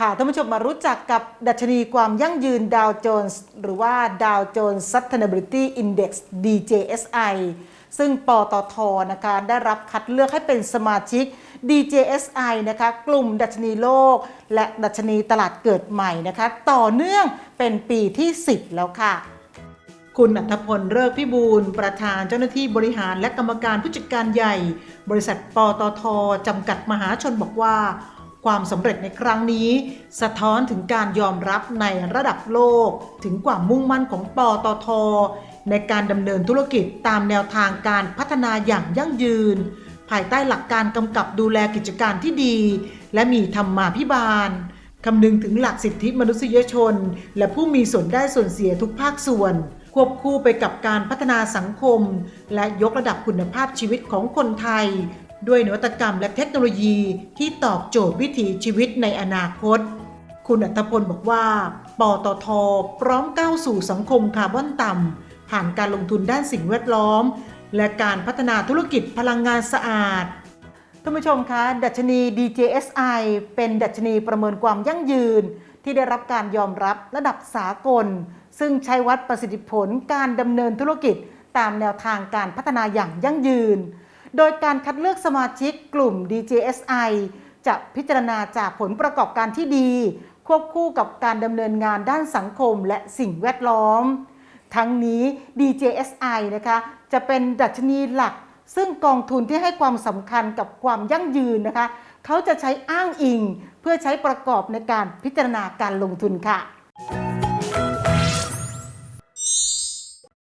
พาท่านผู้ชมมารู้จักกับดัชนีความยั่งยืนดาวโจนส์หรือว่าดาวโจนส์ Sustainability Index DJSI ซึ่งปตทนะคะได้รับคัดเลือกให้เป็นสมาชิก DJSI นะคะกลุ่มดัชนีโลก และดัชนีตลาดเกิดใหม่นะคะต่อเนื่องเป็นปีที่ 10 แล้วค่ะ คุณอัธพลเลิกพิบูล ประธานเจ้าหน้าที่บริหารและกรรมการผู้จัดการใหญ่ บริษัทปตทจำกัดมหาชนบอกว่า ความสำเร็จในครั้งนี้ สะท้อนถึงการยอมรับในระดับโลก ถึงความมุ่งมั่นของปตท ในการดำเนินธุรกิจตามแนวทางการพัฒนาอย่างยั่งยืน ภายใต้หลักการกำกับดูแลกิจการที่ดี และมีธรรมาภิบาลคำนึงถึงหลักสิทธิมนุษยชน และผู้มีส่วนได้ส่วนเสียทุกภาคส่วน ควบคู่ไปกับการพัฒนาสังคม และยกระดับคุณภาพชีวิตของคนไทย ด้วยนวัตกรรมและเทคโนโลยีที่ตอบโจทย์วิถีชีวิตในอนาคต คุณอัตพลบอกว่า ปตท พร้อมก้าวสู่สังคมคาร์บอนต่ำผ่านการลงทุนด้านสิ่งแวดล้อม และการพัฒนาธุรกิจพลังงานสะอาดท่านผู้ชมคะ ดัชนี DJSI เป็นดัชนีประเมินความยั่งยืน ที่ได้รับการยอมรับระดับสากล ซึ่งใช้วัดประสิทธิผลการดำเนินธุรกิจตามแนวทางการพัฒนาอย่างยั่งยืน โดยการคัดเลือกสมาชิกกลุ่ม DJSI จะพิจารณาจากผลประกอบการที่ดี ควบคู่กับการดำเนินงานด้านสังคมและสิ่งแวดล้อม ทั้งนี้ DJSI นะคะจะเป็นดัชนีหลัก ซึ่งกองทุนที่ให้ความสำคัญกับความยั่งยืนนะคะ เขาจะใช้อ้างอิง เพื่อใช้ประกอบในการพิจารณาการลงทุนค่ะ